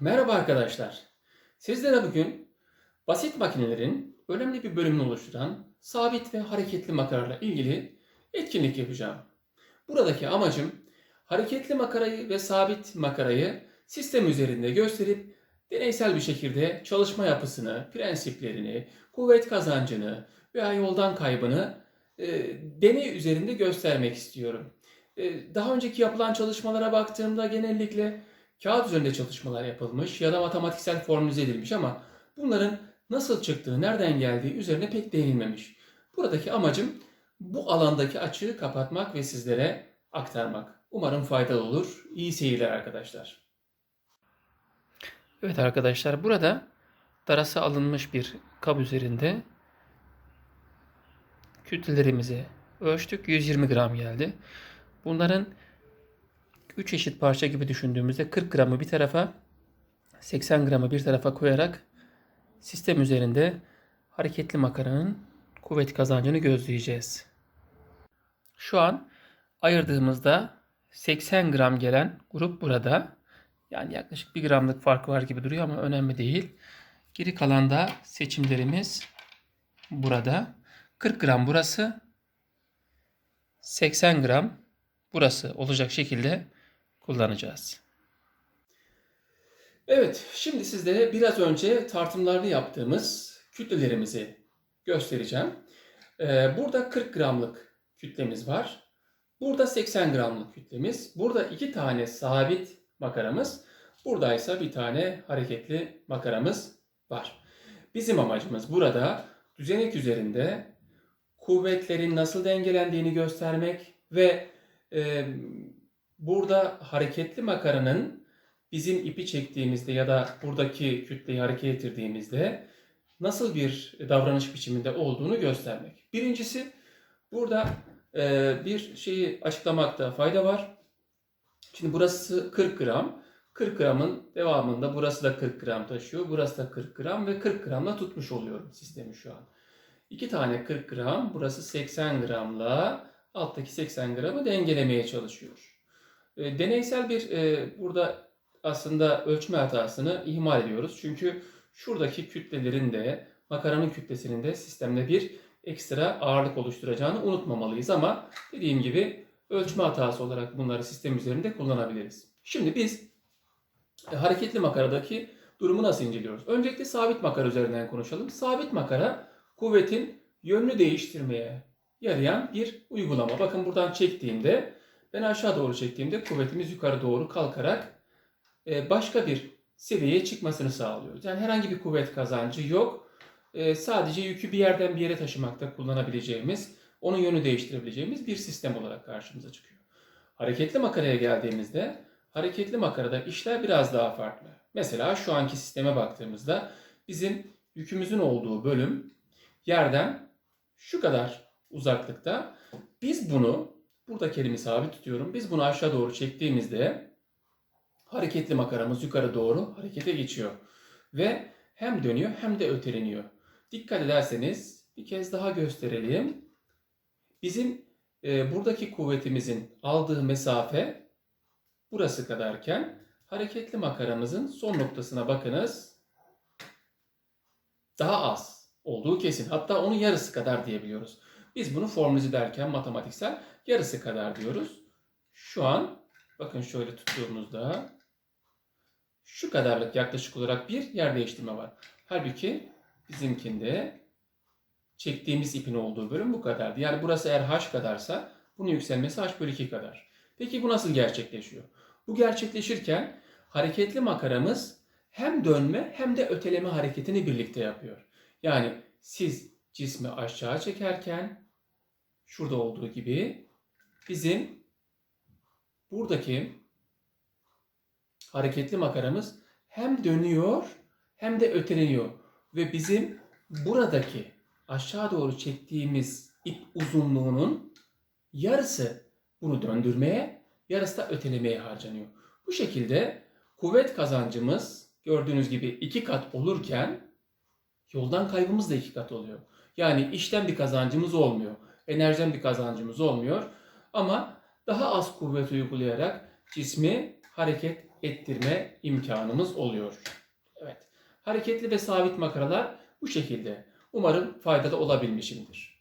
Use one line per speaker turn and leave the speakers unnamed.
Merhaba arkadaşlar. Sizlere bugün basit makinelerin önemli bir bölümünü oluşturan sabit ve hareketli makaralarla ilgili etkinlik yapacağım. Buradaki amacım hareketli makarayı ve sabit makarayı sistem üzerinde gösterip deneysel bir şekilde çalışma yapısını, prensiplerini, kuvvet kazancını veya yoldan kaybını e, deney üzerinde göstermek istiyorum. E, daha önceki yapılan çalışmalara baktığımda genellikle kağıt üzerinde çalışmalar yapılmış ya da matematiksel formülize edilmiş ama bunların nasıl çıktığı, nereden geldiği üzerine pek değinilmemiş. Buradaki amacım bu alandaki açığı kapatmak ve sizlere aktarmak. Umarım faydalı olur. İyi seyirler arkadaşlar. Evet arkadaşlar burada darası alınmış bir kap üzerinde kütlelerimizi ölçtük. 120 gram geldi. Bunların 3 eşit parça gibi düşündüğümüzde 40 gramı bir tarafa 80 gramı bir tarafa koyarak sistem üzerinde hareketli makaranın kuvvet kazancını gözleyeceğiz. Şu an ayırdığımızda 80 gram gelen grup burada. Yani yaklaşık 1 gramlık fark var gibi duruyor ama önemli değil. Geri kalan da seçimlerimiz burada. 40 gram burası. 80 gram burası olacak şekilde kullanacağız. Evet, şimdi sizlere biraz önce tartımlarını yaptığımız kütlelerimizi göstereceğim. Ee, burada 40 gramlık kütlemiz var. Burada 80 gramlık kütlemiz. Burada iki tane sabit makaramız. Burada ise bir tane hareketli makaramız var. Bizim amacımız burada düzenek üzerinde kuvvetlerin nasıl dengelendiğini göstermek ve e, burada hareketli makaranın bizim ipi çektiğimizde ya da buradaki kütleyi hareket ettirdiğimizde nasıl bir davranış biçiminde olduğunu göstermek. Birincisi burada e, bir şeyi açıklamakta fayda var. Şimdi burası 40 gram. 40 gramın devamında burası da 40 gram taşıyor. Burası da 40 gram ve 40 gramla tutmuş oluyorum sistemi şu an. İki tane 40 gram, burası 80 gramla alttaki 80 gramı dengelemeye çalışıyor. E, deneysel bir e, burada aslında ölçme hatasını ihmal ediyoruz. Çünkü şuradaki kütlelerin de makaranın kütlesinin de sistemde bir ekstra ağırlık oluşturacağını unutmamalıyız ama dediğim gibi ölçme hatası olarak bunları sistem üzerinde kullanabiliriz. Şimdi biz e, hareketli makaradaki durumu nasıl inceliyoruz? Öncelikle sabit makara üzerinden konuşalım. Sabit makara kuvvetin yönünü değiştirmeye yarayan bir uygulama. Bakın buradan çektiğimde ben aşağı doğru çektiğimde kuvvetimiz yukarı doğru kalkarak e, başka bir seviyeye çıkmasını sağlıyoruz. Yani herhangi bir kuvvet kazancı yok. E, sadece yükü bir yerden bir yere taşımakta kullanabileceğimiz, onun yönü değiştirebileceğimiz bir sistem olarak karşımıza çıkıyor. Hareketli makaraya geldiğimizde hareketli makarada işler biraz daha farklı. Mesela şu anki sisteme baktığımızda bizim yükümüzün olduğu bölüm yerden şu kadar uzaklıkta. Biz bunu, burada kelimi sabit tutuyorum. Biz bunu aşağı doğru çektiğimizde hareketli makaramız yukarı doğru harekete geçiyor. Ve hem dönüyor hem de öteleniyor. Dikkat ederseniz bir kez daha gösterelim. Bizim e, buradaki kuvvetimizin aldığı mesafe burası kadarken hareketli makaramızın son noktasına bakınız. Daha az olduğu kesin. Hatta onun yarısı kadar diyebiliyoruz. Biz bunu formülize derken matematiksel yarısı kadar diyoruz. Şu an bakın şöyle tuttuğumuzda şu kadarlık yaklaşık olarak bir yer değiştirme var. Halbuki bizimkinde çektiğimiz ipin olduğu bölüm bu kadardı. Yani burası eğer h kadarsa bunun yükselmesi h bölü 2 kadar. Peki bu nasıl gerçekleşiyor? Bu gerçekleşirken hareketli makaramız hem dönme hem de öteleme hareketini birlikte yapıyor. Yani siz cismi aşağı çekerken şurada olduğu gibi bizim buradaki hareketli makaramız hem dönüyor hem de öteleniyor. Ve bizim buradaki aşağı doğru çektiğimiz ip uzunluğunun yarısı bunu döndürmeye, yarısı da ötelemeye harcanıyor. Bu şekilde kuvvet kazancımız gördüğünüz gibi iki kat olurken yoldan kaybımız da iki kat oluyor. Yani işten bir kazancımız olmuyor. Enerjiden bir kazancımız olmuyor. Ama daha az kuvvet uygulayarak cismi hareket ettirme imkanımız oluyor. Evet. Hareketli ve sabit makaralar bu şekilde. Umarım faydalı olabilmişimdir.